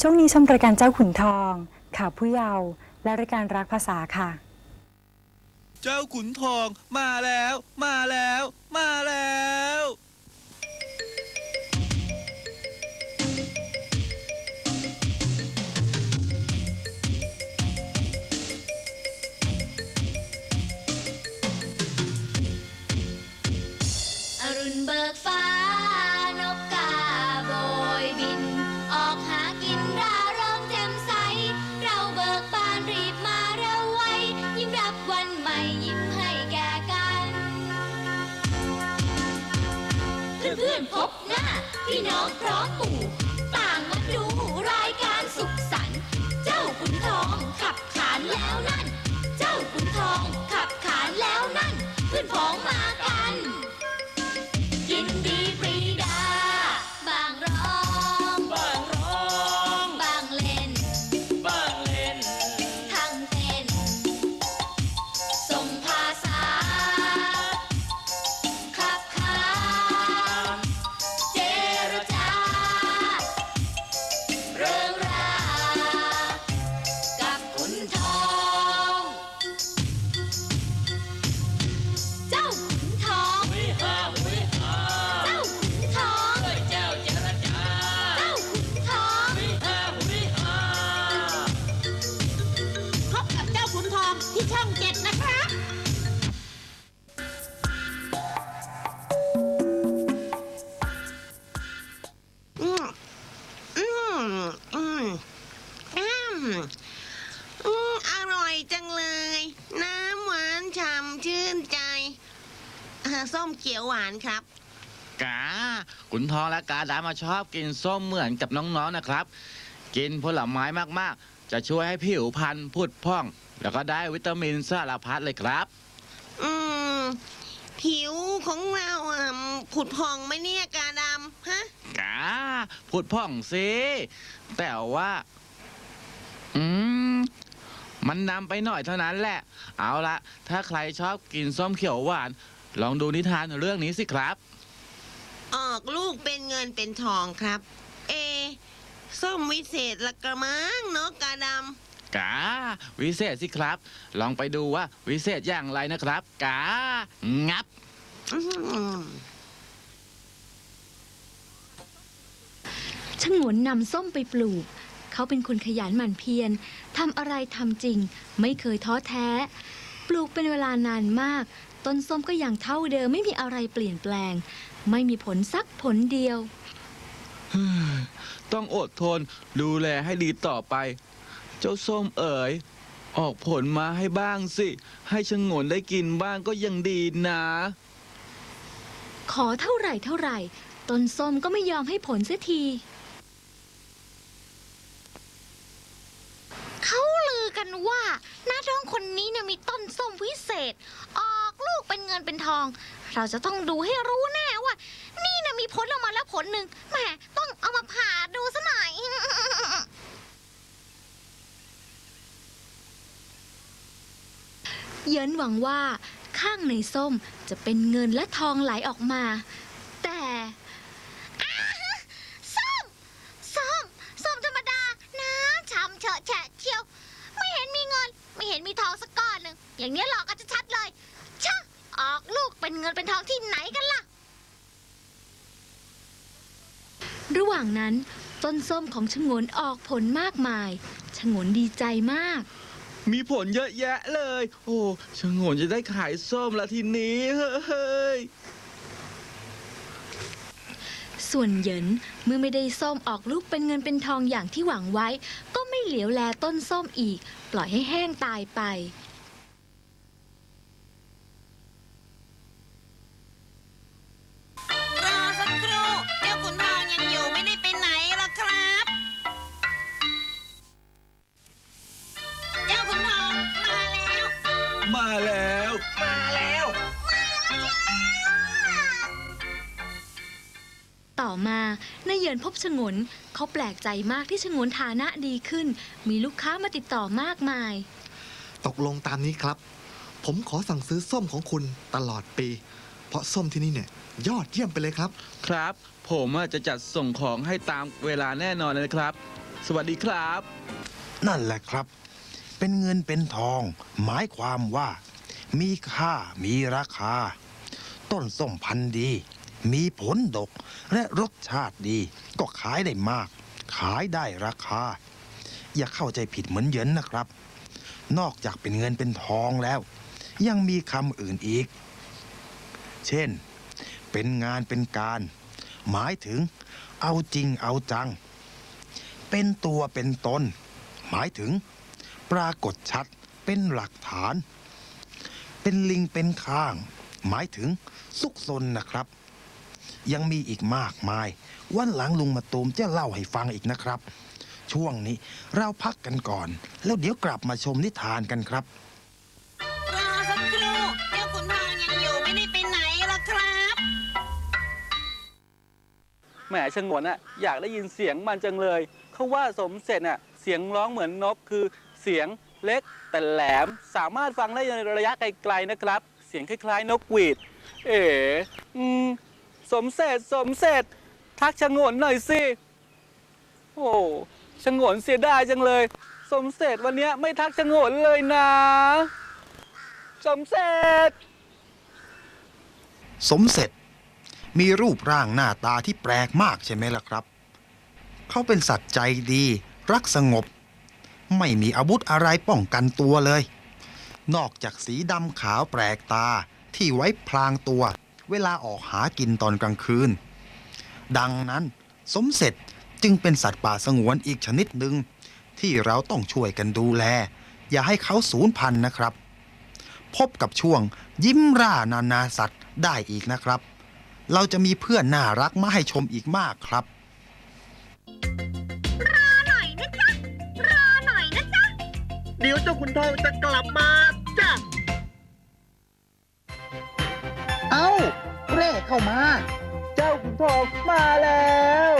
ช่วงนี้ชมรายการเจ้าขุนทอง ข่าวผู้เยาว์และรายการรักภาษาค่ะ เจ้าขุนทองมาแล้ว มาแล้ว มาแล้ว หน้า พี่น้องพร้อมปู่ต่างมาดูรายการสุขสันต์เจ้าขุนทองขับขานแล้วนั่น เจ้าขุนทองขับขานแล้วนั่นเพื่อนพ้องมากัน นทองและกาดามาชอบกินส้มเหมือนกับน้องๆนะครับ กินผลไม้มากๆ จะช่วยให้ผิวพรรณพุดพร่อง แล้วก็ได้วิตามินสารพัดเลยครับ อืม ผิวของเราอะผุดผ่องไหมเนี่ยกาดำฮะ กาพุดพร่องสิแต่ว่า อืม มันนำไปหน่อยเท่านั้นแหละ เอาละถ้าใครชอบกินส้มเขียวหวาน ลองดูนิทานเรื่องนี้สิครับ ออกลูกเป็นเงินเป็นทองครับ เอ ส้มวิเศษละกระมังเนาะกาดกาวิเศษสิครับ ลองไปดูว่าวิเศษอย่างไรนะครับ กา งับำอื้อหือฉงนนำส้มไปปลูก เขาเป็นคนขยันหมั่นเพียรทำอะไรทำจริง ไม่เคยท้อแท้ ปลูกเป็นเวลานานมาก ต้นส้มก็ยังเท่าเดิมไม่มีอะไรเปลี่ยนแปลง ไม่มีผลสักผลเดียว ต้องอดทนดูแลให้ดีต่อไป เจ้าส้มเอ๋ย ออกผลมาให้บ้างสิ ให้ชงนได้กินบ้างก็ยังดีนะ ขอเท่าไหร่เท่าไหร่ ต้นส้มก็ไม่ยอมให้ผลเสียที เขาลือกันว่าน้าท้องคนนี้เนี่ยมีต้นส้มวิเศษออกลูก เป็นเงินเป็นทอง เราจะต้องดูให้รู้แน่ว่า นี่นะมีผลออกมาแล้วผลหนึ่งแหมต้องเอามาผ่าดูซะหน่อย เยินหวังว่า ข้างในส้มจะเป็นเงินและทองไหลออกมา แต่ส้มส้มส้มธรรมดา น้ำฉ่ำเฉอะแฉะเชียว ไม่เห็นมีเงิน ไม่เห็นมีทองสักก้อนหนึ่งอย่างนี้หลอกกัน ออกลูกเป็นเงินเป็นทองที่ไหนกันล่ะ ระหว่างนั้นต้นส้มของฉงนออกผลมากมายฉงนดีใจมาก มีผลเยอะแยะเลย โอ้ชงนจะได้ขายส้มละทีนี้ เฮ้ย ส่วนเหยินเมื่อไม่ได้ส้มออกลูกเป็นเงินเป็นทองอย่างที่หวังไว้ ก็ไม่เหลียวแลต้นส้มอีก ปล่อยให้แห้งตายไปานายเหยินพบฉงนเขาแปลกใจมากที่ฉงนฐานะดีขึ้น มีลูกค้ามาติดต่อมากมาย ตกลงตามนี้ครับ ผมขอสั่งซื้อส้มของคุณตลอดปี เพราะส้มที่นี่เนี่ยยอดเยี่ยมไปเลยครับ ครับ ผมอะจะจัดส่งของให้ตามเวลาแน่นอนเลยนะครับ สวัสดีครับ นั่นแหละครับ เป็นเงินเป็นทอง หมายความว่า มีค่ามีราคา ต้นส้มพันธุ์ดี มีผลดกและรสชาติดีก็ขายได้มาก ขายได้ราคา อย่าเข้าใจผิดเหมือนเยินนะครับ นอกจากเป็นเงินเป็นทองแล้ว ยังมีคำอื่นอีก เช่น เป็นงานเป็นการ หมายถึง เอาจริงเอาจัง เป็นตัวเป็นตน หมายถึง ปรากฏชัดเป็นหลักฐาน เป็นลิงเป็นข้าง หมายถึงสุกซนนะครับ ยังมีอีกมากมาย วันหลังลุงมาตูมจะเล่าให้ฟังอีกนะครับ ช่วงนี้เราพักกันก่อน แล้วเดี๋ยวกลับมาชมนิทานกันครับ รอสักครู่เจ้าขุนทองยังอยู่ไม่ได้ไปไหนหรอกครับ แหมชงนอะอยากได้ยินเสียงมันจังเลย เขาว่าสมเสร็จอะเสียงร้องเหมือนนกคือเสียงเล็กแต่แหลมสามารถฟังได้ในระยะไกลๆนะครับ เสียงคล้ายๆ นกหวีด เอ๋อืม สมเสร็จสมเสร็จทักชะงนหน่อยสิโอ้ชงนเสียดายจังเลย สมเสร็จวันนี้ไม่ทักชะงนเลยนะ สมเสร็จสมเสร็จมีรูปร่างหน้าตาที่แปลกมากใช่ไหมล่ะครับ เขาเป็นสัตว์ใจดี รักสงบ ไม่มีอาวุธอะไรป้องกันตัวเลย นอกจากสีดำขาวแปลกตาที่ไว้พลางตัว เวลาออกหากินตอนกลางคืน ดังนั้นสมเสร็จจึงเป็นสัตว์ป่าสงวนอีกชนิดหนึ่งที่เราต้องช่วยกันดูแล อย่าให้เขาสูญพันธุ์นะครับ พบกับช่วงยิ้มร่านานาสัตว์ได้อีกนะครับ เราจะมีเพื่อนน่ารักมาให้ชมอีกมากครับเดี๋ยวเจ้าขุนทองจะกลับมาจ้ะเอ้า เร่เข้ามา เจ้าขุนทองมาแล้ว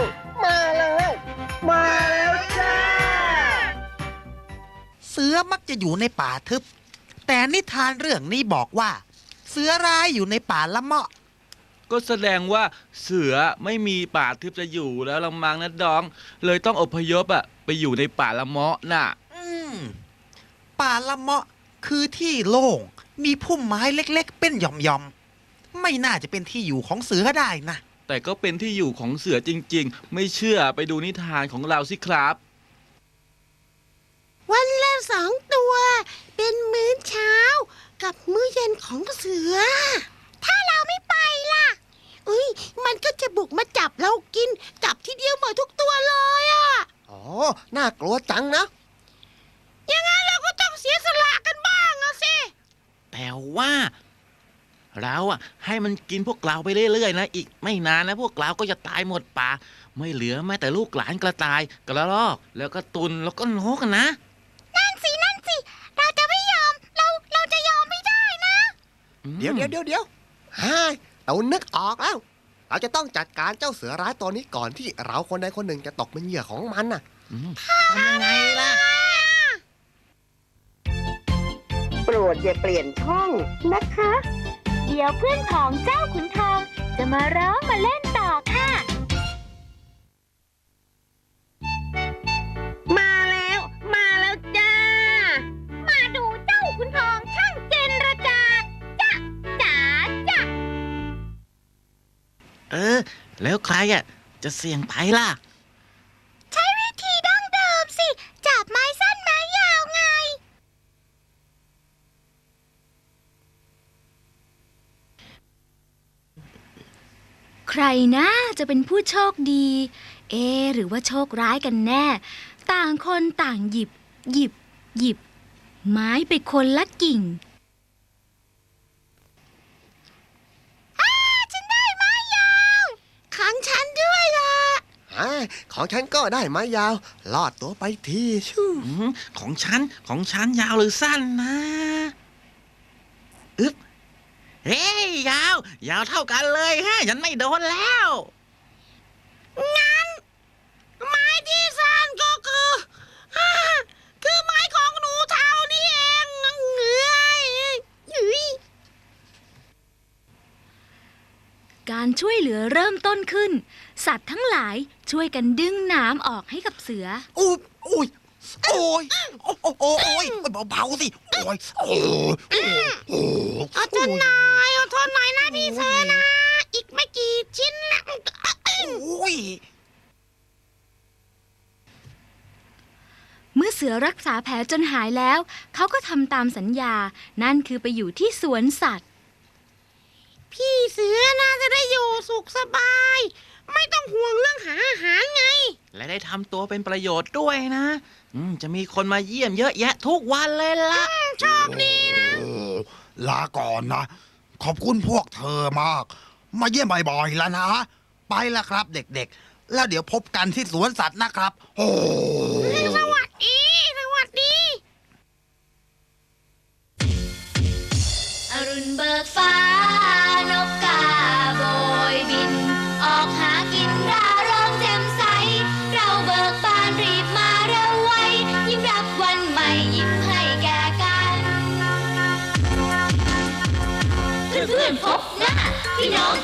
มาแล้ว มาแล้วจ้า เสือมักจะอยู่ในป่าทึบ แต่นิทานเรื่องนี้บอกว่า เสือร้ายอยู่ในป่าละเมาะ ก็แสดงว่าเสือไม่มีป่าทึบจะอยู่แล้วละมังนะดอง เลยต้องอพยพอะไปอยู่ในป่าละเมาะน่ะ อืม ป่าละเมาะคือที่โล่ง มีพุ่มไม้เล็กๆ เป็นหย่อมๆ ไม่น่าจะเป็นที่อยู่ของเสือได้นะแต่ก็เป็นที่อยู่ของเสือจริง ๆ ไม่เชื่อไปดูนิทานของเราสิครับ วันละสองตัว เป็นมื้อเช้า กับมื้อเย็นของเสือ ถ้าเราไม่ไปล่ะอุ้ยมันก็จะบุกมาจับเรากิน จับทีเดียวหมดทุกตัวเลยอะอ๋อ น่ากลัวจังนะ ยังไงเราก็ต้องเสียสละกันบ้างอะสิแต่ว่า เราอะให้มันกินพวกเราไปเรื่อยๆนะอีกไม่นานนะพวกเราก็จะตายหมดป่า ไม่เหลือแม้แต่ลูกหลานกระต่ายกระรอก แล้วก็ตุนแล้วก็นกอะนะ นั่นสินั่นสิ เราจะไม่ยอม เราเราจะยอมไม่ได้นะอืมเดี๋ยวเดี๋ยวเดี๋ยวเดี๋ยวฮ่าเรานึกออกแล้ว เราจะต้องจัดการเจ้าเสือร้ายตัวนี้ก่อนที่เราคนใดคนหนึ่งจะตกเป็นเหยื่อของมันน่ะอืม ทำยังไงล่ะ โปรดอย่าเปลี่ยนช่องนะคะเดี๋ยวเพื่อนของเจ้าขุนทองจะมาร้องมาเล่นต่อค่ะ มาแล้ว มาแล้วจ้า มาดูเจ้าขุนทองช่างเจนระจาจ้ะจ๋าจ้ะเออ แล้วใครอะจะเสี่ยงไปล่ะ ใช้วิธีดั้งเดิมสิ จับไม้สั้นไม้ยาวไง ใคร นะจะเป็นผู้โชคดี เอะหรือว่าโชคร้ายกันแน่ ต่างคนต่างหยิบ หยิบ หยิบ ไม้ไปคนละกิ่งขังฉันด้วยล่ะอ่าของฉันก็ได้ไม้ยาว ลอดตัวไปทีชู่อืมของฉันของฉันยาวหรือสั้นนะ อึ๊บเฮ้ย ยาว ยาวเท่ากันเลยฮะฉันไม่โดนแล้วไม้ที่สั้นก็คืออ่าคือไม้ของหนูเท่านี้เองเอ้ยเฮ้ยการช่วยเหลือเริ่มต้นขึ้น สัตว์ทั้งหลายช่วยกันดึงหนามออกให้กับเสือ อุ้ยอุ้ยโอ้ยโอ้โอ้โอ้โอ้ยเบาๆสิ โอ้ยโอ้ยโอ้ยโอ้ยอดทนหน่อยอดทนหน่อยนะ พี่เสือนะอีกไม่กี่ชิ้นแล้วโอ้ยเมื่อเสือรักษาแผลจนหายแล้ว เขาก็ทำตามสัญญา นั่นคือไปอยู่ที่สวนสัตว์ พี่เสือน่าจะได้อยู่สุขสบาย ไม่ต้องห่วงเรื่องหาอาหารไง และได้ทำตัวเป็นประโยชน์ด้วยนะอืมจะมีคนมาเยี่ยมเยอะแยะทุกวันเลยล่ะ โชคดีนะโอ้ลาก่อนนะ ขอบคุณพวกเธอมาก มาเยี่ยมบ่อยๆแล้วนะ ไปแล้วครับเด็กๆ แล้วเดี๋ยวพบกันที่สวนสัตว์นะครับ โอ้สวัสดี สวัสดี อรุณเบิกฟ้า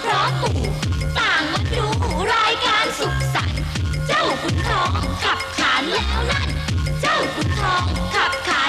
เพร้อมปู่ต่างมาดูรายการสุขสันต์เจ้าขุนทองขับขานแล้วนั่น เจ้าขุนทองขับขาน